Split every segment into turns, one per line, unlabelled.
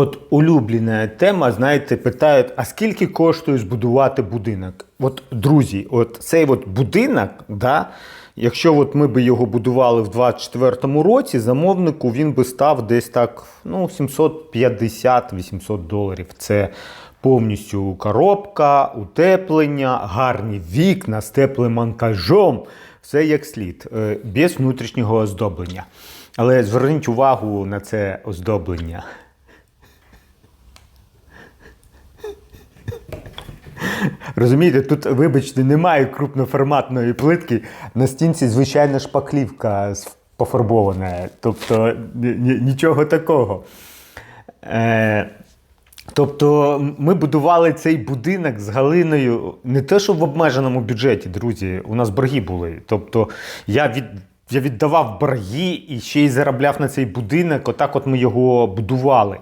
От улюблена тема, знаєте, питають, а скільки коштує збудувати будинок? От, друзі, от цей от будинок, да, якщо от ми би його будували в 24-му році, замовнику він би став десь так ну, 750-800 доларів. Це повністю коробка, утеплення, гарні вікна з теплим монтажом. Все як слід, е, без внутрішнього оздоблення. Але зверніть увагу на це оздоблення. Розумієте, тут, вибачте, немає крупноформатної плитки. На стінці звичайна шпаклівка пофарбована. Тобто ні- ні- нічого такого. Е, тобто ми будували цей будинок з Галиною не те, що в обмеженому бюджеті, друзі. У нас борги були. Тобто я від. Я віддавав борги і ще й заробляв на цей будинок. Отак от ми його будували.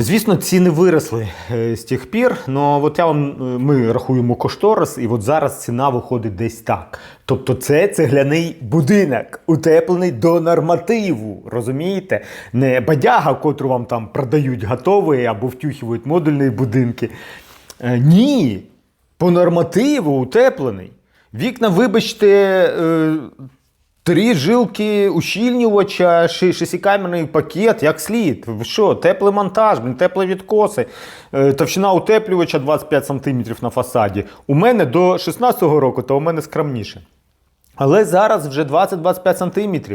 Звісно, ціни виросли е, з тих пір, але от я вам, е, ми рахуємо кошторис, і от зараз ціна виходить десь так. Тобто це цегляний будинок, утеплений до нормативу. Розумієте? Не бадяга, котру вам там продають готовий або втюхують модульні будинки. Е, Ні, по нормативу утеплений. Вікна, вибачте, Три жилки ущільнювача, шестикамерний пакет, як слід. Що, теплий монтаж, теплі відкоси, е, товщина утеплювача 25 см на фасаді. У мене до 16-го року, то у мене скромніше. Але зараз вже 20-25 см.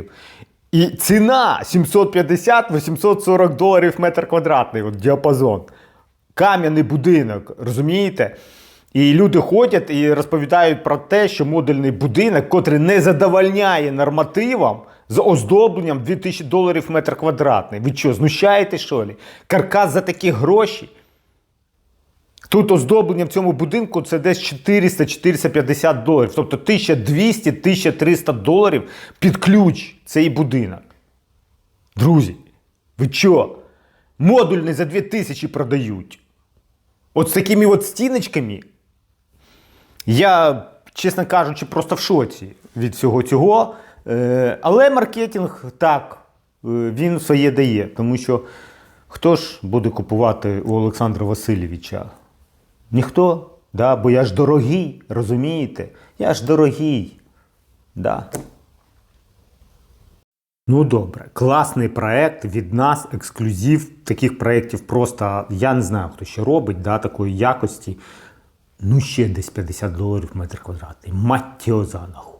І ціна 750-840 доларів метр квадратний, от діапазон. Кам'яний будинок, розумієте? І люди ходять і розповідають про те, що модульний будинок, котрий не задовольняє нормативам з оздобленням 2000 доларів метр квадратний. Ви що, знущаєте, що ли? Каркас за такі гроші? Тут оздоблення в цьому будинку це десь 400-450 доларів. Тобто 1200-1300 доларів під ключ цей будинок. Друзі, ви що? Модульний за 2000 продають. От з такими от стіночками. Я, чесно кажучи, просто в шоці від всього цього. Е, але маркетинг так, е, він своє дає. Тому що хто ж буде купувати у Олександра Васильовича? Ніхто, да? бо я ж дорогий, розумієте? Я ж дорогий. Да. Ну добре, класний проект від нас, ексклюзив. Таких проєктів просто я не знаю, хто ще робить, да, такої якості. Ну, ще десь 50 доларів метр квадратний. Мать його за нахуй.